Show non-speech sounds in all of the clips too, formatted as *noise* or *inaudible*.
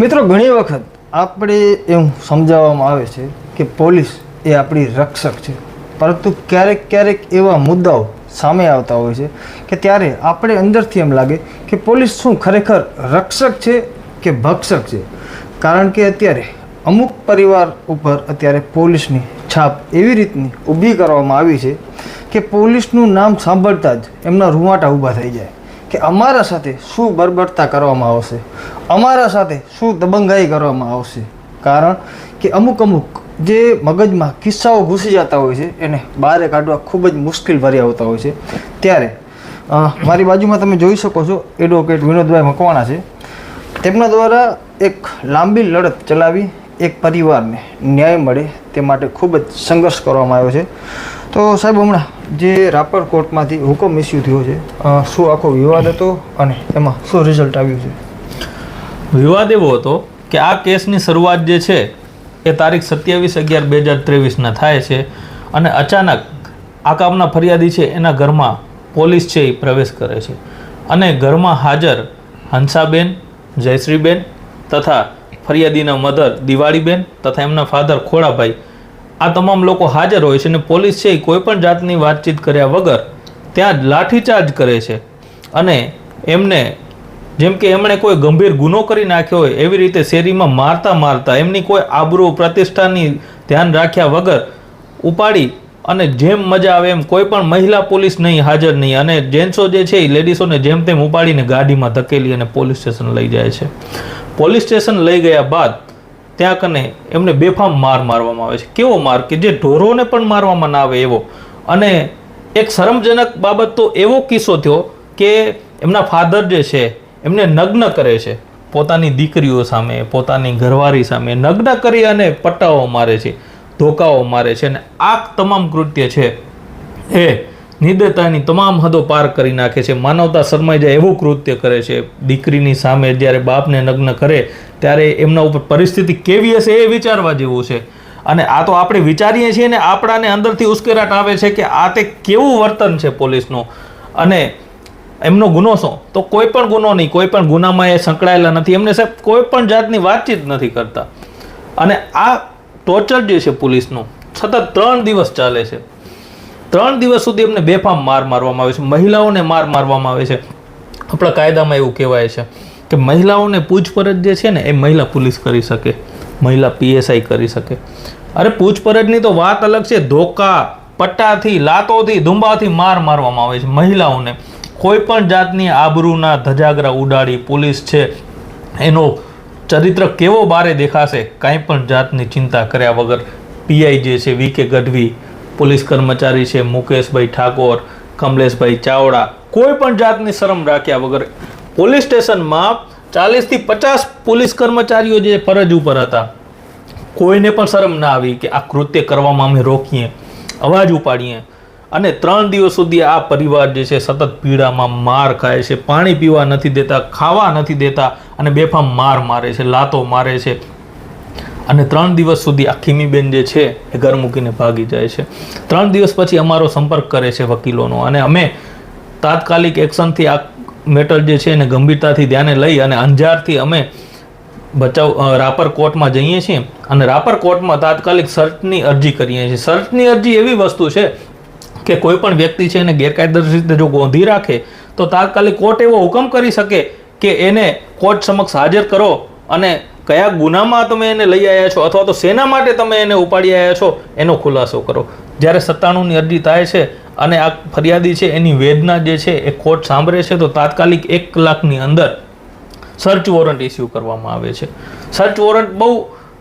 મિત્રો, ઘણી વખત આપણે એવું સમજાવવામાં આવે છે કે પોલીસ એ આપણી રક્ષક છે. પરંતુ ક્યારેક ક્યારેક એવા મુદ્દાઓ સામે આવતા હોય છે કે ત્યારે આપણે અંદરથી એમ લાગે કે પોલીસ શું ખરેખર રક્ષક છે કે ભક્ષક છે? કારણ કે અત્યારે અમુક પરિવાર ઉપર અત્યારે પોલીસની છાપ એવી રીતની ઊભી કરવામાં આવી છે કે પોલીસનું નામ સાંભળતા જ એમના રૂવાટા ઊભા થઈ જાય. કે અમારા સાથે શું બરબરતા કરવામાં આવશે? અમારા સાથે શું દબંગાઈ કરવામાં આવશે? કારણ કે અમુક અમુક જે મગજમાં કિસ્સાઓ ઘૂસી જતા હોય છે, એને બહાર કાઢવા ખૂબ જ મુશ્કેલ ભર્યા હોતા હોય છે. ત્યારે મારી બાજુમાં તમે જોઈ શકો છો એડવોકેટ વિનોદભાઈ મકવાણા છે. તેમના દ્વારા એક લાંબી લડત ચલાવી એક પરિવારને ન્યાય મળે તે માટે ખૂબ જ સંઘર્ષ કરવામાં આવ્યો છે. તો સાહેબ, હમણાં જે રાપર કોર્ટમાંથી હુકમ ઇસ્યુ થયો છે શું આખો વિવાદ હતો અને એમાં શું રિઝલ્ટ આવ્યું છે? વિવાદ એવો હતો કે આ કેસની શરૂઆત જે છે, એ તારીખ સત્યાવીસ અગિયાર બે હજાર ત્રેવીસના થાય છે અને અચાનક આ કામના ફરિયાદી છે, એના ઘરમાં પોલીસ છે એ પ્રવેશ કરે છે. અને ઘરમાં હાજર હંસાબેન, જયશ્રીબેન તથા ફરિયાદીના મધર દિવાળીબેન તથા એમના ફાધર ખોડાભાઈ આ તમામ લોકો હાજર હોય છે અને પોલીસ છે એ કોઈ પણ જાતની વાતચીત કર્યા વગર ત્યાં જ લાઠીચાર્જ કરે છે. અને એમને જેમ કે એમણે કોઈ ગંભીર ગુનો કરી નાખ્યો હોય, એવી રીતે શેરીમાં મારતા મારતા એમની કોઈ આબરૂ પ્રતિષ્ઠાની ધ્યાન રાખ્યા વગર ઉપાડી અને જેમ મજા આવે એમ કોઈ પણ મહિલા પોલીસ નહીં, હાજર નહીં. અને જેન્ટ્સો જે છે એ લેડીસોને જેમ તેમ ઉપાડીને ગાડીમાં ધકેલી અને પોલીસ સ્ટેશન લઈ જાય છે. પોલીસ સ્ટેશન લઈ ગયા બાદ ત્યાં કને એમને બેફામ માર મારવામાં આવે છે. કેવો માર? કે જે ઢોરોને પણ મારવામાં ના આવે એવો. અને એક શરમજનક બાબત તો એવો કિસ્સો થયો કે એમના ફાધર જે છે, એમને નગ્ન કરે છે. પોતાની દીકરીઓ સામે, પોતાની ઘરવારી સામે નગ્ન કરી અને પટ્ટાઓ મારે છે, ધોકાઓ મારે છે અને આ તમામ કૃત્ય છે એ નિર્દયતાની તમામ હદો પાર કરી નાખે છે. માનવતા શરમાઈ જાય એવું કૃત્ય કરે છે. દીકરીની સામે જ્યારે બાપને નગ્ન કરે ત્યારે એમના ઉપર પરિસ્થિતિ કેવી હશે એ વિચારવા જેવું છે. અને આ તો આપણે વિચારીએ છીએ ને આપણાને અંદરથી ઉશ્કેરાટ આવે છે કે આ તે કેવું વર્તન છે પોલીસનું. અને એમનો ગુનો શું? તો કોઈ પણ ગુનો નહીં, કોઈ પણ ગુનામાં એ સંકળાયેલા નથી. એમને સાહેબ કોઈ પણ જાતની વાતચીત નથી કરતા. અને આ ટોર્ચર જે છે પોલીસનું, સતત ત્રણ દિવસ ચાલે છે. ત્રણ દિવસ સુધી એમને બેફામ માર મારવામાં આવે છે, મહિલાઓને માર મારવામાં આવે છે. આપણા કાયદામાં એવું કહેવાય છે. કે મહિલાઓને પૂછપરછ જે છે ને, એ મહિલા પોલીસ કરી શકે, મહિલા પીએસઆઈ કરી શકે. અરે પૂછપરછની તો વાત અલગ છે. ધોકા, પટ્ટાથી, લાતોથી ધુંબાથી માર મારવામાં આવે છે મહિલાઓને. કોઈ પણ જાતની આબરૂના ધજાગરા ઉડાડી પોલીસ છે, એનો ચરિત્ર કેવો બારે દેખાશે? કાંઈ પણ જાતની ચિંતા કર્યા વગર પીઆઈ જે છે, વી કે ગઢવી, પોલીસ કર્મચારી છે, મુકેશભાઈ ઠાકોર, કમલેશભાઈ ચાવડા, કોઈ પણ જાતની શરમ રાખ્યા વગર પોલીસ સ્ટેશનમાં ચાલીસથી પચાસ પોલીસ કર્મચારીઓ જે ફરજ ઉપર હતા, કોઈને પણ શરમ ના આવી કે આ કૃત્ય કરવામાં અમે રોકીએ, અવાજ ઉપાડીએ. અને ત્રણ દિવસ સુધી આ પરિવાર જે છે સતત પીડામાં માર ખાય છે, પાણી પીવા નથી દેતા, ખાવા નથી દેતા અને બેફામ માર મારે છે, લાતો મારે છે. અને ત્રણ દિવસ સુધી આ ખીમીબેન જે છે એ ઘર મૂકીને ભાગી જાય છે. ત્રણ દિવસ પછી અમારો સંપર્ક કરે છે વકીલોનો અને અમે તાત્કાલિક એક્શનથી આ મેટર જે છે એને ગંભીરતાથી ધ્યાને લઈ અને અંજારથી અમે બચાવ રાપર કોર્ટમાં જઈએ છીએ અને રાપર કોર્ટમાં તાત્કાલિક સર્ચની અરજી કરીએ છીએ. સર્ચની અરજી એવી વસ્તુ છે કે કોઈ પણ વ્યક્તિ છે એને ગેરકાયદેસર રીતે જો ગોંધી રાખે, તો તાત્કાલિક કોર્ટ એવો હુકમ કરી શકે કે એને કોર્ટ સમક્ષ હાજર કરો અને કયા ગુનામાં તમે એને લઈ આવ્યા છો અથવા તો શેના માટે તમે એને ઉપાડી આવ્યા છો, એનો ખુલાસો કરો. જ્યારે સત્તાણુંની અરજી થાય છે અને આ ફરિયાદી છે, એની વેદના જે છે, એ કોર્ટ સાંભળે છે, તો તાત્કાલિક એક કલાકની અંદર સર્ચ વોરંટ ઇસ્યુ કરવામાં આવે છે. સર્ચ વોરંટ બહુ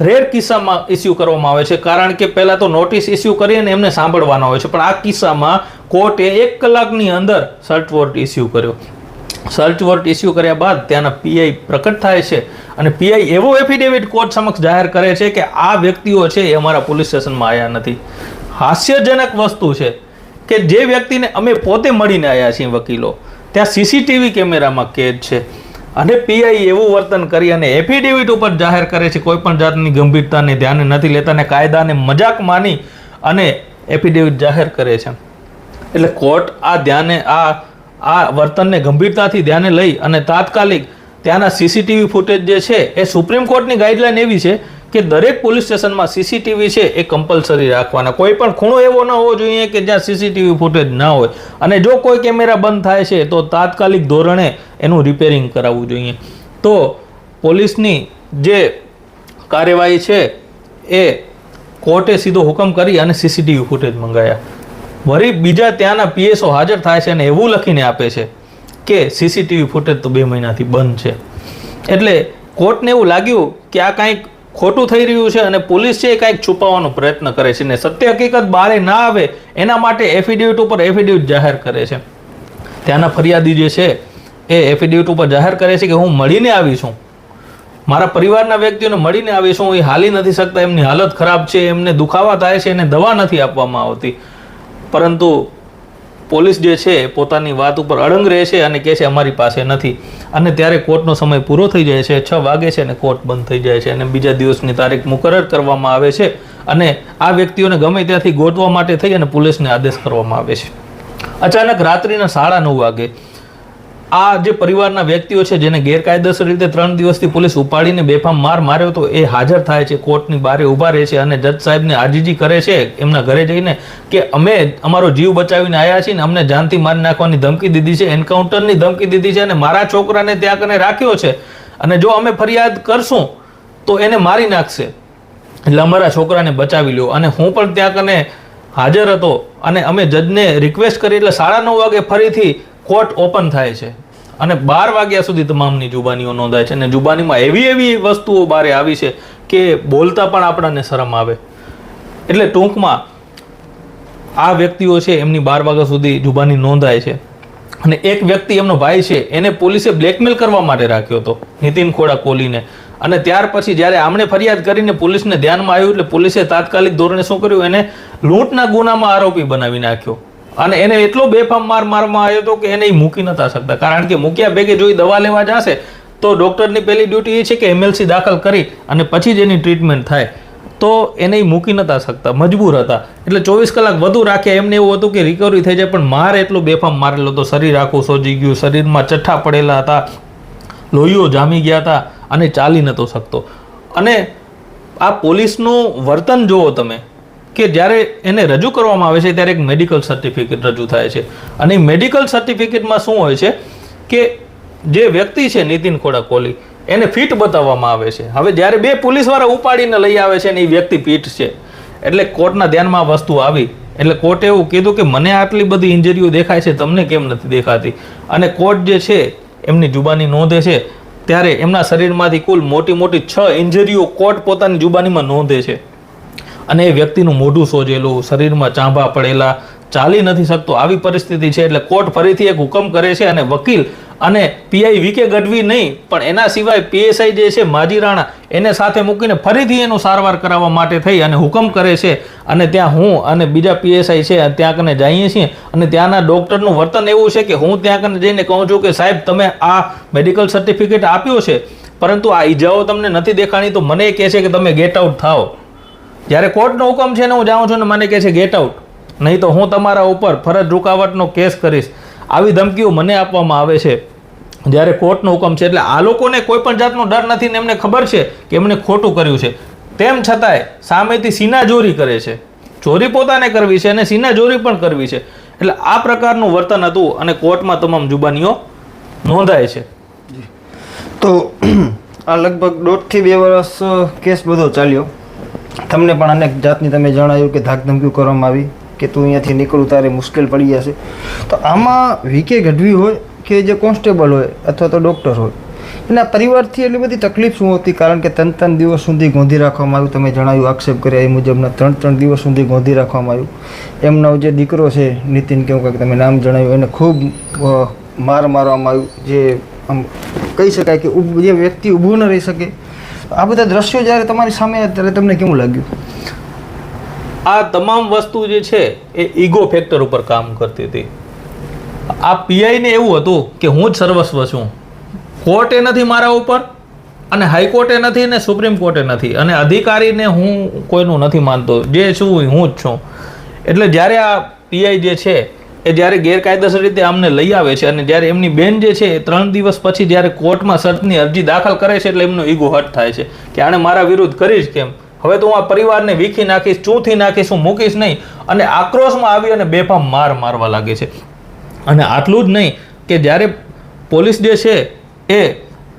રેર કિસ્સામાં ઇસ્યુ કરવામાં આવે છે, કારણ કે પહેલાં તો નોટિસ ઇસ્યુ કરીને એમને સાંભળવાનો હોય છે, પણ આ કિસ્સામાં કોર્ટે એક કલાકની અંદર સર્ચ વોરંટ ઇસ્યુ કર્યો. સર્ચ વોરંટ ઇસ્યુ કર્યા બાદ ત્યાંના પીઆઈ પ્રકટ થાય છે અને પીઆઈ એવો એફિડેવિટ કોર્ટ સમક્ષ જાહેર કરે છે કે આ વ્યક્તિઓ છે એ અમારા પોલીસ સ્ટેશનમાં આવ્યા નથી. હાસ્યજનક વસ્તુ છે. કે જે વ્યક્તિને અમે પોતે મળીને આવ્યા છીએ વકીલો, ત્યાં સીસીટીવી કેમેરામાં કેદ છે. અને પીઆઈ એવું વર્તન કરી અને એફિડેવિટ ઉપર જાહેર કરે છે, કોઈ પણ જાતની ગંભીરતાને ધ્યાને નથી લેતા અને કાયદાને મજાક માની અને એફિડેવિટ જાહેર કરે છે. એટલે કોર્ટ આ ધ્યાને, આ આ વર્તનને ગંભીરતાથી ધ્યાને લઈ અને તાત્કાલિક ત્યાંના સીસીટીવી ફૂટેજ જે છે, એ સુપ્રીમ કોર્ટની ગાઈડલાઈન એવી છે કે દરેક પોલીસ સ્ટેશનમાં સીસીટીવી છે એ કમ્પલસરી રાખવાના. કોઈ પણ ખૂણો એવો ન હોવો જોઈએ કે જ્યાં સીસીટીવી ફૂટેજ ના હોય. અને જો કોઈ કેમેરા બંધ થાય છે, તો તાત્કાલિક ધોરણે એનું રિપેરિંગ કરાવવું જોઈએ. તો પોલીસની જે કાર્યવાહી છે, એ કોર્ટે સીધો હુકમ કરી અને સીસીટીવી ફૂટેજ મંગાયા. વળી બીજા ત્યાંના પીએસઓ હાજર થાય છે અને એવું લખીને આપે છે કે સીસીટીવી ફૂટેજ તો બે મહિનાથી બંધ છે. એટલે કોર્ટને એવું લાગ્યું કે આ કાંઈક ખોટું થઈ રહ્યું છે અને પોલીસ છે એ કાંઈક છુપાવવાનો પ્રયત્ન કરે છે ને સત્ય હકીકત બહાર ના આવે એના માટે એફિડેવિટ ઉપર એફિડેવિટ જાહેર કરે છે. ત્યાંના ફરિયાદી જે છે એ એફિડેવિટ ઉપર જાહેર કરે છે કે હું મળીને આવી છું. મારા પરિવારના વ્યક્તિઓને મળીને આવી છું. એ હાલી નથી શકતા. એમની હાલત ખરાબ છે. એમને દુખાવા થાય છે. એને દવા નથી આપવામાં આવતી. પરંતુ પોલીસ જે છે પોતાની વાત ઉપર અડંગ રહે છે અને કહે છે અમારી પાસે નથી. અને ત્યારે કોર્ટનો સમય પૂરો થઈ જાય છે, છ વાગે છે અને કોર્ટ બંધ થઈ જાય છે અને બીજા દિવસની તારીખ મુકરર કરવામાં આવે છે અને આ વ્યક્તિઓને ગમે ત્યાંથી ગોતવા માટે થઈ અને પોલીસને આદેશ કરવામાં આવે છે. અચાનક રાત્રિના સાડા નવ વાગે આ જે પરિવારના વ્યક્તિઓ છે, જેને ગેરકાયદેસર રીતે ત્રણ દિવસથી પોલીસ ઉપાડીને બેફામ માર માર્યો તો એ હાજર થાય છે, કોર્ટની બારે ઊભા રહે છે અને જજ સાહેબને આજીજી કરે છે, એમના ઘરે જઈને કે અમે અમારો જીવ બચાવીને આવ્યા છીએ ને અમને જાનથી મારી નાખવાની ધમકી દીધી છે, એન્કાઉન્ટરની ધમકી દીધી છે અને મારા છોકરાને ત્યાં કને રાખ્યો છે. અને જો અમે ફરિયાદ કરશું, તો એને મારી નાખશે. એટલે અમારા છોકરાને બચાવી લો અને હું પણ ત્યાં કને હાજર હતો અને અમે જજને રિક્વેસ્ટ કરી એટલે સાડા નવ વાગે ફરીથી કોર્ટ ઓપન થાય છે. અને બાર વાગ્યા સુધી તમામની જુબાનીઓ નોંધાય છે. અને જુબાનીમાં એવી એવી વસ્તુઓ બારે આવી છે કે બોલતા પણ આપણને શરમ આવે. એટલે ટૂંકમાં આ વ્યક્તિઓ છે, એમની બાર વાગ્યા સુધી જુબાની નોંધાય છે. અને એક વ્યક્તિ એમનો ભાઈ છે, એને પોલીસે બ્લેકમેલ કરવા માટે રાખ્યો હતો, નીતિન ખોડા કોહલીને અને ત્યાર પછી જ્યારે આમણે ફરિયાદ કરીને પોલીસને ધ્યાનમાં આવ્યું, એટલે પોલીસે તાત્કાલિક ધોરણે શું કર્યું? એને લૂંટના ગુનામાં આરોપી બનાવી નાખ્યો. અને એને એટલો બેફામ માર મારવામાં આવ્યો હતો કે એને મૂકી નતા શકતા. કારણ કે મૂક્યા ભેગે જોઈ દવા લેવા જશે, તો ડૉક્ટરની પહેલી ડ્યુટી એ છે કે એમએલસી દાખલ કરી અને પછી જ એની ટ્રીટમેન્ટ થાય. તો એને મૂકી નતા શકતા, મજબૂર હતા. એટલે ચોવીસ કલાક વધુ રાખ્યા. એમને એવું હતું કે રિકવરી થઈ જાય, પણ માર એટલો બેફામ મારેલો હતો. શરીર આખું સોજી ગયું, શરીરમાં ચઠ્ઠા પડેલા હતા, લોહીઓ જામી ગયા હતા અને ચાલી નહોતો શકતો. અને આ પોલીસનું વર્તન જુઓ તમે. કે જ્યારે એને રજૂ કરવામાં આવે છે ત્યારે એક મેડિકલ સર્ટિફિકેટ રજૂ થાય છે. અને મેડિકલ સર્ટિફિકેટમાં શું હોય છે કે જે વ્યક્તિ છે નીતિન ખોડા કોહલી એને ફિટ બતાવવામાં આવે છે. હવે જ્યારે બે પોલીસવાળા ઉપાડીને લઈ આવે છે ને એ વ્યક્તિ ફિટ છે, એટલે કોર્ટના ધ્યાનમાં આ વસ્તુ આવી. એટલે કોર્ટે એવું કીધું કે મને આટલી બધી ઇન્જરીઓ દેખાય છે, તમને કેમ નથી દેખાતી? અને કોર્ટ જે છે, એમની જુબાની નોંધે છે. ત્યારે એમના શરીરમાંથી કુલ મોટી મોટી છ ઇન્જરીઓ કોર્ટ પોતાની જુબાનીમાં નોંધે છે. અને એ વ્યક્તિનું મોઢું સોજેલું, શરીરમાં ચાંભા પડેલા, ચાલી નથી શકતો. આવી પરિસ્થિતિ છે એટલે કોર્ટ ફરીથી એક હુકમ કરે છે અને વકીલ અને પીઆઈ વીકે ગઢવી નહીં, પણ એના સિવાય પીએસઆઈ જે છે માજી રાણા, એને સાથે મૂકીને ફરીથી એનું સારવાર કરાવવા માટે થઈ અને હુકમ કરે છે. અને ત્યાં હું અને બીજા પીએસઆઈ છે ત્યાં કને જઈએ છીએ. અને ત્યાંના ડૉક્ટરનું વર્તન એવું છે કે હું ત્યાં કને જઈને કહું છું કે સાહેબ, તમે આ મેડિકલ સર્ટિફિકેટ આપ્યો છે, પરંતુ આ ઈજાઓ તમને નથી દેખાણી, તો મને કહે છે કે તમે ગેટ આઉટ થાઓ. જ્યારે કોર્ટનો હુકમ છે ને હું જાઉં છું ને મને કહે છે ગેટ આઉટ નહીં તો હું તમારા ઉપર ફરજ રૂકાવટનો કેસ કરીશ. આવી ધમકીઓ મને આપવામાં આવે છે. જ્યારે કોર્ટનો હુકમ છે, એટલે આ લોકોને કોઈ પણ જાતનો ડર નથી ને એમને ખબર છે કે એમણે ખોટું કર્યું છે. તેમ છતાંય સામેથી સીના ચોરી કરે છે. ચોરી પોતાને કરવી છે અને સીના ચોરી પણ કરવી છે. એટલે આ પ્રકારનું વર્તન હતું અને કોર્ટમાં તમામ જુબાનીઓ નોંધાય છે. તો, *clears throat* આ લગભગ દોઢથી બે વર્ષ કેસ બધો ચાલ્યો. તમને પણ અનેક જાતની તમે જણાવ્યું કે ધાકધમકીઓ કરવામાં આવી, કે તું અહીંયાથી નીકળું, તારે મુશ્કેલ પડી જશે. તો આમાં વીકે ગઢવી હોય કે જે કોન્સ્ટેબલ હોય અથવા તો ડૉક્ટર હોય, એના પરિવારથી એટલી બધી તકલીફ શું હતી? કારણ કે ત્રણ ત્રણ દિવસ સુધી ગોંધી રાખવામાં આવ્યું. તમે જણાવ્યું, આક્ષેપ કર્યા એ મુજબના ત્રણ ત્રણ દિવસ સુધી ગોંધી રાખવામાં આવ્યું. એમનો જે દીકરો છે, નીતિન કેવું કંઈક તમે નામ જણાવ્યું, એને ખૂબ માર મારવામાં આવ્યું. જે આમ કહી શકાય કે જે વ્યક્તિ ઊભું ન રહી શકે આ બધા દ્રશ્યો જ્યારે તમારી સામે ત્યારે તમને કેવું લાગ્યું? આ તમામ વસ્તુ જે છે એ ઈગો ફેક્ટર ઉપર કામ કરતી હતી. આ પીઆઈને એવું હતું કે હું જ સર્વસ્વ છું. કોર્ટે નથી મારા ઉપર અને હાઈકોર્ટે નથી ને સુપ્રીમ કોર્ટે નથી અને અધિકારીને હું કોઈનું નથી માનતો. જે છું હું જ છું. એટલે જ્યારે આ પીઆઈ જે છે એ જ્યારે ગેરકાયદેસર રીતે આમને લઈ આવે છે અને જ્યારે એમની બેન જે છે એ ત્રણ દિવસ પછી જ્યારે કોર્ટમાં સર્ચની અરજી દાખલ કરે છે એટલે એમનો ઈગો હટ થાય છે કે આણે મારા વિરુદ્ધ કરીશ કેમ? હવે તો હું આ પરિવારને વીખી નાખીશ, ચૂંથી નાખીશ, હું મૂકીશ નહીં અને આક્રોશમાં આવી અને બેફામ માર મારવા લાગે છે. અને આટલું જ નહીં કે જ્યારે પોલીસ જે છે એ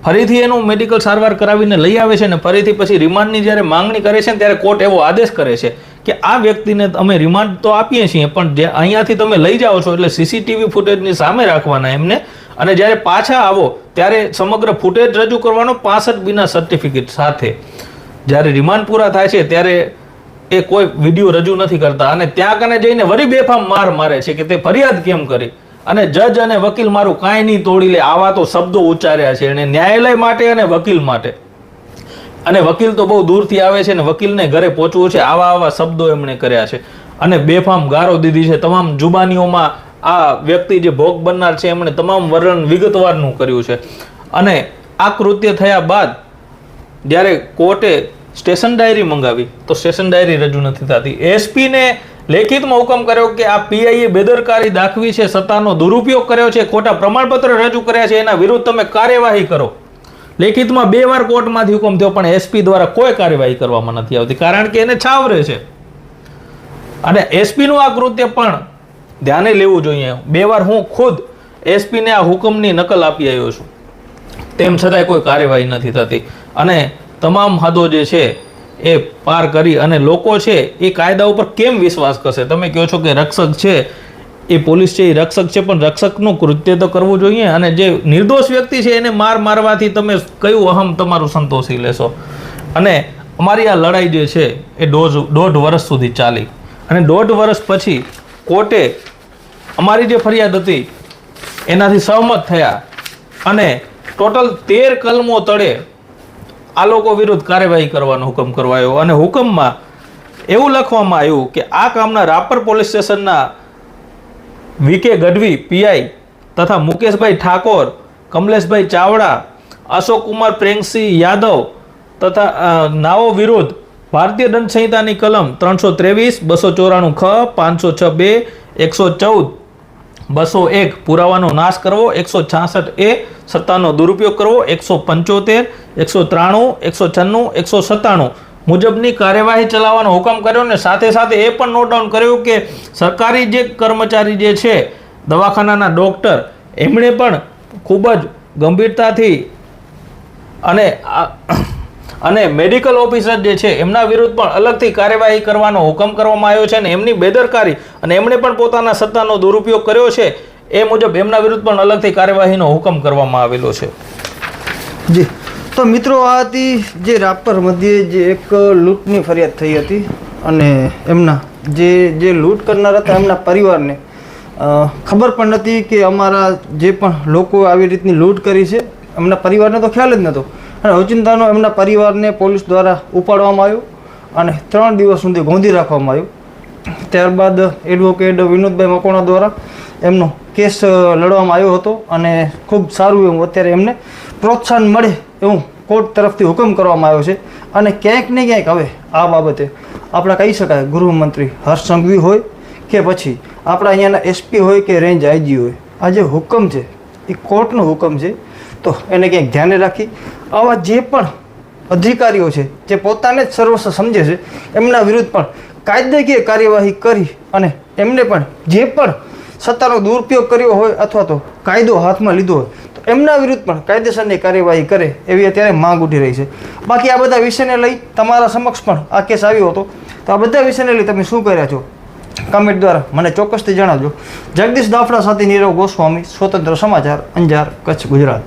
ફરીથી એનું મેડિકલ સારવાર કરાવીને લઈ આવે છે ને ફરીથી પછી રિમાન્ડની જ્યારે માંગણી કરે છે ત્યારે કોર્ટ એવો આદેશ કરે છે કે આ વ્યક્તિને અમે રિમાન્ડ તો આપીએ છીએ, પણ જે અહીંયાથી તમે લઈ જાઓ છો એટલે સીસીટીવી ફૂટેજની સામે રાખવાના એમને. અને જ્યારે પાછા આવો, ત્યારે સમગ્ર ફૂટેજ રજૂ કરવાનો પાસઠ બીના સર્ટિફિકેટ સાથે. જ્યારે રિમાન્ડ પૂરા થાય છે, ત્યારે એ કોઈ વીડિયો રજૂ નથી કરતા. અને ત્યાં કને જઈને વરી બેફામ માર મારે છે કે તે ફરિયાદ કેમ કરી? અને જજ અને વકીલ મારું કાંઈ નહીં તોડી લે, આવા તો શબ્દો ઉચ્ચાર્યા છે. એને ન્યાયાલય માટે અને વકીલ માટે. અને વકીલ તો બહુ દૂરથી આવે છે અને વકીલને ઘરે પહોંચવું છે. આવા આવા શબ્દો એમણે કર્યા છે. અને બેફામ ગારો દીધી છે. તમામ જુબાનીઓમાં આ વ્યક્તિ જે ભોગ બનનાર છે એમણે તમામ વર્ણન વિગતવારનું કર્યું છે. અને આ કૃત્ય થયા બાદ જ્યારે કોર્ટે સ્ટેશન ડાયરી મંગાવી, તો સ્ટેશન ડાયરી રજૂ નથી થતી. એસપીને લેખિતમાં હુકમ કર્યો કે આ પીઆઈએ બેદરકારી દાખવી છે, સત્તાનો દુરુપયોગ કર્યો છે, ખોટા પ્રમાણપત્ર રજૂ કર્યા છે, એના વિરુદ્ધ તમે કાર્યવાહી કરો. લેખિતમાં બે વાર કોર્ટમાંથી હુકમ થયો, પણ એસપી દ્વારા કોઈ કાર્યવાહી કરવામાં નથી આવતી, કારણ કે એને છાવરે છે. અને એસપીનું આ કૃત્ય પણ ધ્યાને લેવું જોઈએ. બે વાર હું ખુદ એસપીને આ હુકમની નકલ આપી આવ્યો છું. તેમ છતાંય કોઈ કાર્યવાહી નથી થતી. અને તમામ હદો જે છે એ પાર કરી અને લોકો છે એ કાયદા ઉપર કેમ વિશ્વાસ કરશે? તમે કહો છો કે રક્ષક છે એ પોલીસ છે, એ રક્ષક છે, પણ રક્ષકનું કૃત્ય તો કરવું જોઈએ અને જે નિર્દોષ વ્યક્તિ છે, એને માર મારવાથી તમે કયું અહમ તમારું સંતોષી લેશો? અને અમારી આ લડાઈ જે છે, એ દોઢ દોઢ વર્ષ સુધી ચાલી. અને દોઢ વર્ષ પછી કોર્ટે અમારી જે ફરિયાદ હતી, એનાથી સહમત થયા. અને ટોટલ તેર કલમો તળે આ લોકો વિરુદ્ધ કાર્યવાહી કરવાનો હુકમ કરવાયો. અને હુકમમાં એવું લખવામાં આવ્યું કે આ કામના રાપર પોલીસ સ્ટેશનના વીકે ગઢવી પીઆઈ તથા મુકેશભાઈ ઠાકોર, કમલેશભાઈ ચાવડા, અશોકકુમાર પ્રેમસિંહ યાદવ તથા નાઓ વિરુદ્ધ ભારતીય દંડ સંહિતાની કલમ ત્રણસો ત્રેવીસ, બસો ચોરાણું ખ, પાંચસો છ બે, એકસો ચૌદ, બસો એક, પુરાવાનો નાશ કરવો, એકસો છાસઠ એ, સત્તાનો દુરુપયોગ કરવો, એકસો પંચોતેર, એકસો ત્રાણું, એકસો છન્નું, એકસો સત્તાણું. મુજબની કાર્યવાહી ચલાવવાનો હુકમ કર્યો ને સાથે સાથે એ પણ નોટ ડાઉન કર્યું કે સરકારી જે કર્મચારી જે છે, દવાખાનાના ડૉક્ટર એમણે પણ ખૂબ જ ગંભીરતાથી અને *coughs* અને મેડિકલ ઓફિસર જે છે, એમના વિરુદ્ધ પણ અલગથી કાર્યવાહી કરવાનો હુકમ કરવામાં આવ્યો છે અને એમની બેદરકારી અને એમણે પણ પોતાના સત્તાનો દુરુપયોગ કર્યો છે, એ મુજબ એમના વિરુદ્ધ પણ અલગથી કાર્યવાહીનો હુકમ કરવામાં આવેલો છે. જી. તો મિત્રો આ હતી જે રાપર મધ્યે જે એક લૂંટની ફરિયાદ થઈ હતી અને એમના જે જે લૂંટ કરનાર હતા એમના પરિવારને ખબર પણ નથી કે અમારા જે પણ લોકો આવી રીતની લૂંટ કરી છે, એમના પરિવારને તો ખ્યાલ જ નહોતો. અને ઓચિંતાનો એમના પરિવારને પોલીસ દ્વારા ઉપાડવામાં આવ્યો અને ત્રણ દિવસ સુધી ગોંધી રાખવામાં આવ્યો. ત્યારબાદ એડવોકેટ વિનોદભાઈ મકોણા દ્વારા એમનો કેસ લડવામાં આવ્યો હતો અને ખૂબ સારું એવું અત્યારે એમને પ્રોત્સાહન મળે એવું કોર્ટ તરફથી હુકમ કરવામાં આવ્યો છે. અને ક્યાંક ને ક્યાંક હવે આ બાબતે આપણે કહી શકાય ગૃહમંત્રી હર્ષ સંઘવી હોય કે પછી આપણા અહીંયાના એસપી હોય કે રેન્જ આઈજી હોય, આ જે હુકમ છે, એ કોર્ટનો હુકમ છે, તો એને ક્યાંક ધ્યાને રાખી આવા જે પણ અધિકારીઓ છે, જે પોતાને જ સર્વસ્વ સમજે છે, એમના વિરુદ્ધ પણ કાયદાકીય કાર્યવાહી કરી અને એમને પણ જે પણ સત્તાનો દુરુપયોગ કર્યો હોય અથવા તો કાયદો હાથમાં લીધો હોય એમના વિરુદ્ધ પણ કાયદેસરની કાર્યવાહી કરે એવી અત્યારે માંગ ઉઠી રહી છે. બાકી આ બધા વિષયને લઈ તમારા સમક્ષ પણ આ કેસ આવ્યો હતો. તો આ બધા વિષયને લઈ તમે શું કર્યા છો? કમેન્ટ દ્વારા મને ચોક્કસથી જણાવજો. જગદીશ દાફડા સાથે નીરવ ગોસ્વામી, સ્વતંત્ર સમાચાર, અંજાર, કચ્છ, ગુજરાત.